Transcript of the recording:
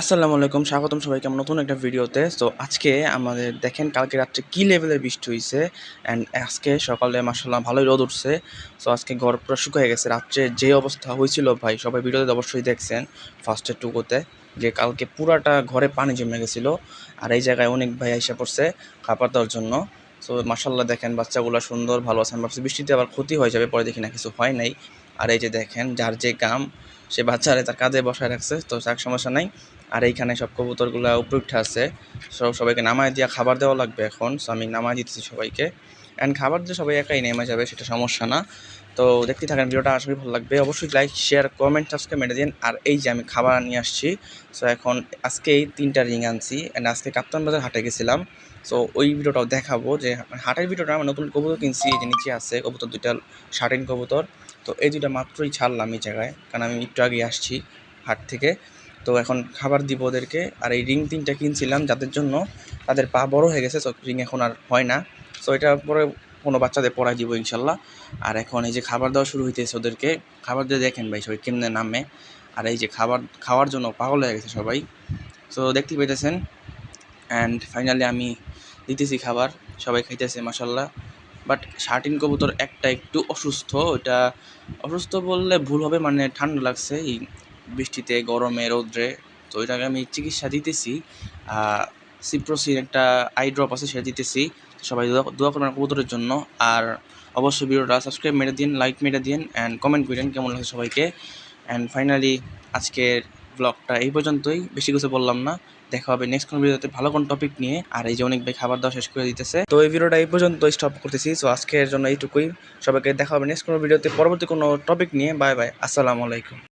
আসসালামু আলাইকুম, স্বাগতম সবাইকে আমার নতুন একটা ভিডিওতে? তো আজকে আমাদের দেখেন, কালকে রাত্রে কী লেভেলের বৃষ্টি হয়েছে অ্যান্ড আজকে সকালে মাসাল্লাহ ভালোই রোদ উঠছে। সো আজকে ঘর পুরো শুকিয়ে গেছে। রাত্রে যে অবস্থা হয়েছিল ভাই, সবাই ভিডিওতে অবশ্যই দেখছেন ফার্স্টের টুকুতে। যে কালকে পুরাটা ঘরে পানি জমে গেছিল, আর এই জায়গায় অনেক ভাই এসে পড়ছে খাবার দেওয়ার জন্য। সো মাসাল্লাহ দেখেন, বাচ্চাগুলো সুন্দর, ভালো আছে। আমি ভাবছি বৃষ্টিতে আবার ক্ষতি হয়ে যাবে, পরে দেখি না, কিছু হয় নাই। আর এই যে দেখেন, যার যে কাম সে বাচ্চারে তার কাঁধে বসায় রাখছে, তো তার সমস্যা নাই। আর এইখানে সব কবুতরগুলো উপরে উঠে আছে। সব সবাইকে নামায় দিয়া খাবার দেওয়া লাগবে এখন। সো আমি নামায় দিতেছি সবাইকে। অ্যান্ড খাবার যে সবাই একাই নেমে যাবে সেটা সমস্যা না। তো দেখতে থাকেন, ভিডিওটা আসলে ভালো লাগবে। অবশ্যই লাইক শেয়ার কমেন্ট সাবস্ক্রাইব মেরে দিন। আর এই যে আমি খাবার নিয়ে আসছি সো এখন আজকে এই তিনটা রিং আনছি। অ্যান্ড আজকে কাপ্তান বাজার হাটে গেছিলাম। সো ওই ভিডিওটাও দেখাবো যে, হাটের ভিডিওটা আমি নতুন কবুতর কিনছি, এই যে নিচে আছে কবুতর দুইটা শার্টিন কবুতর। তো এই দুইটা মাত্রই ছাড়লাম এই জায়গায়, কারণ আমি একটু আগে আসছি হাট থেকে। তো এখন খাবার দিব ওদেরকে। আর এই রিং তিনটা কিনছিলাম, যাদের জন্য তাদের পা বড় হয়ে গেছে রিং এখন আর হয় না। সো এটা পরে কোনো বাচ্চাদের পড়াই দিব ইনশাল্লাহ। আর এখন এই যে খাবার দেওয়া শুরু হইতেছে ওদেরকে, খাবার দিয়ে দেখেন ভাই সবাই কেমনে নামে। আর এই যে খাবার, খাওয়ার জন্য পাগল হয়ে গেছে সবাই। সো দেখতে পেতেছেন অ্যান্ড ফাইনালি আমি দিতেছি খাবার। সবাই খাইতেছে মাসাল্লাহ বাট শার্টিন কবুতর একটা একটু অসুস্থ, ওটা অসুস্থ বললে ভুল হবে মানে ঠান্ডা লাগছে, এই বৃষ্টিতে, গরমে, রৌদ্রে, তো ওইটাকে আমি চিকিৎসা দিতেছি। সিপ্রোসিন একটা আই ড্রপ আছে, সেটা দিতেছি। সবাই দোয়া করবেন কবুতরের জন্য। আর অবশ্যই ভিডিওটা সাবস্ক্রাইব মেরে দিন লাইক মেরে দিন অ্যান্ড কমেন্ট করেন কেমন লাগছে সবাইকে। অ্যান্ড ফাইনালি আজকের ব্লগটা এই পর্যন্তই। বেশি কিছু বললাম না। দেখা হবে নেক্সট কোনো ভিডিওতে ভালো কোনো টপিক নিয়ে। আর এই যে অনেক ভাই খাবার দাওয়া শেষ করে দিতেছে। তো এই ভিডিওটা এই পর্যন্ত স্টপ করতেছি। সো আজকের জন্য এইটুকুই। সবাইকে দেখা হবে নেক্সট কোনো ভিডিওতে পরবর্তী কোনো টপিক নিয়ে। বাই বাই আসসালামু আলাইকুম।